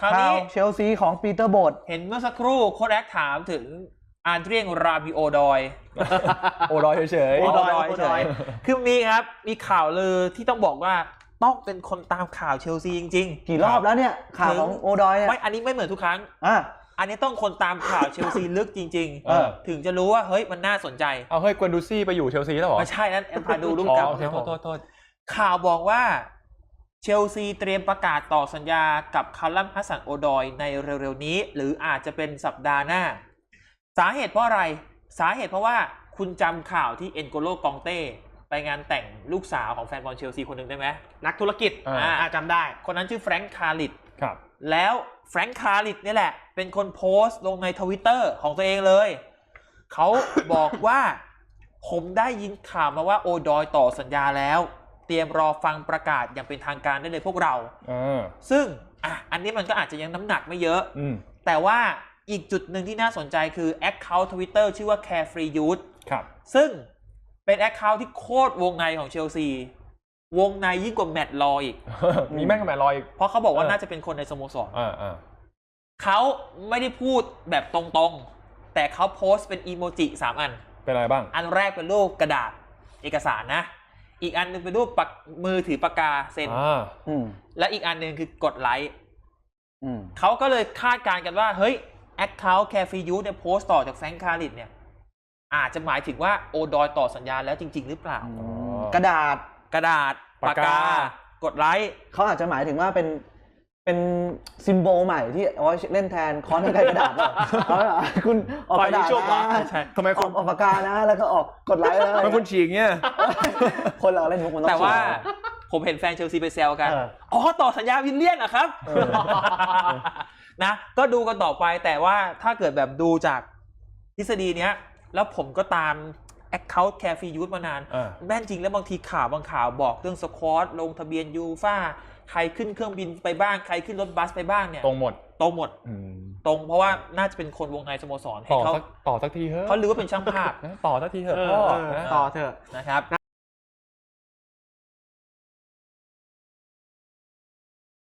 คราวนี้ข่เชลซีของปีเตอร์โบดเห็นเมื่อสักครู่โค้ชแอคถามถึงอาร์เดรียงราบิโอดอยโอรอยเฉยโอๆดอยเฉยคือมีครับ มีข่าวลือที่ต้องบอกว่าต้องเป็นคนตามข่าวเชลซีจริงกี่รอบแล้วเนี่ย ข่าวของโอดอยๆเนี่ยไม่อันนี้ไม่เหมือนทุกครั้งอะอันนี้ต้องคนตามข่าวเชลซีลึกจริงเออๆถึงจะรู้ว่าเฮ้ยมันน่าสนใจ เอาเฮ้ยกวนดูซี่ไปอยู่เชลซีแล้วเหรอไม่ใช่นั่นแอมพาดูรุ่นอ๋อเก่าโอเคครับผมโทษโทษโทษข่าวบอกว่า เชลซีเตรียมประกาศต่อสัญญากับคาร์ลัมฮัสสันโอดอยในเร็วๆนี้ หรืออาจจะเป็นสัปดาห์หน้า สาเหตุเพราะอะไร สาเหตุเพราะว่าคุณจำข่าวที่เอ็นโกโลกองเต้ไปงานแต่งลูกสาวของแฟนบอลเชลซีคนหนึ่งได้ไหมนักธุรกิจอ่าอ่าจำได้ คนนั้นชื่อแฟรงค์คาร์ลิตครับแล้วแฟรงค์คาร์ลิตนี่แหละ เป็นคนโพสต์ลงในทวิตเตอร์ของตัวเองเลย เขาบอกว่า ผมได้ยินข่าวมาว่าโอดอยต่อสัญญาแล้วเตรียมรอฟังประกาศอย่างเป็นทางการได้เลยพวกเราเออซึ่งอะอันนี้มันก็อาจจะยังน้ำหนักไม่เยอะอืมแต่ว่าอีกจุดหนึ่งที่น่าสนใจคือ Account Twitter ชื่อว่า Carefree Youth ครับ ซึ่งเป็น Account ที่โคตรวงในของเชลซี วงในยิ่งกว่าแมตต์ลออีก มีแม่งกับแมนลอยอีก เพราะเขาบอกว่าเออน่าจะเป็นคนในสโมสรอ่าอ่าเขาไม่ได้พูดแบบตรงๆ แต่เขาโพสต์เป็นอีโมจิสามอัน เป็นอะไรบ้าง อันแรกเป็นรูปกระดาษเอกสารนะ อีกอันหนึงเป็นรูปปากมือถือปากกาเซ็น อ่าอืมและอีกอันหนึ่งคือกดไลค์อืมเขาก็เลยคาดการณ์กันว่า เฮ้ยแอคเคาท์แคฟียูเนี่ยโพสต์ต่อจากแฟรงค์คาริตเนี่ย อาจจะหมายถึงว่าโอดอยต่อสัญญาแล้วจริง ๆ หรือเปล่าอ๋อกระดาษกระดาษปากกา กดไลค์เขาอาจจะหมายถึงว่าเป็น เป็นซิมโบลใหม่ที่เอาไว้เล่นแทนค้อนในกระดาษเปล่าเอาเหรอคุณออกกระดาษปล่อยนิชมเหรอนะใช่ ทำไมอคุอณกออกปากกานะ แล้วก็ออกกดไลค์แล้วทำไมคุณฉีกเนี่ย คนเราเล่นมุกมันต้อง แต่ว่าฉีกผมเห็นแฟนเชลซีไปแซวกัน เอออ๋อ ต่อสัญญาวินเลียนเหรอครับ เออ นะ ก็ดูกันต่อไปแต่ว่าถ้าเกิดแบบดูจากทฤษฎีเนี้ย แล้วผมก็ตาม Account Carefree Youth มานานอ่าแม่นจริงแล้วบางทีข่าวบางข่าวบอกเรื่องสควอตลงทะเบียนยูฟ่าใครขึ้นเครื่องบินไปบ้างใครขึ้นรถบัสไปบ้างเนี่ยตรงหมดตรงหมดอืมตรงเพราะว่าน่าจะเป็นคนวงในสโมสรให้ต่อเขาสักต่อสักทีเถอะเขารู้ว่าเป็นช่างภาพนะต่อสักทีเถอะเออพ่อเออนะต่อเถอะนะครับ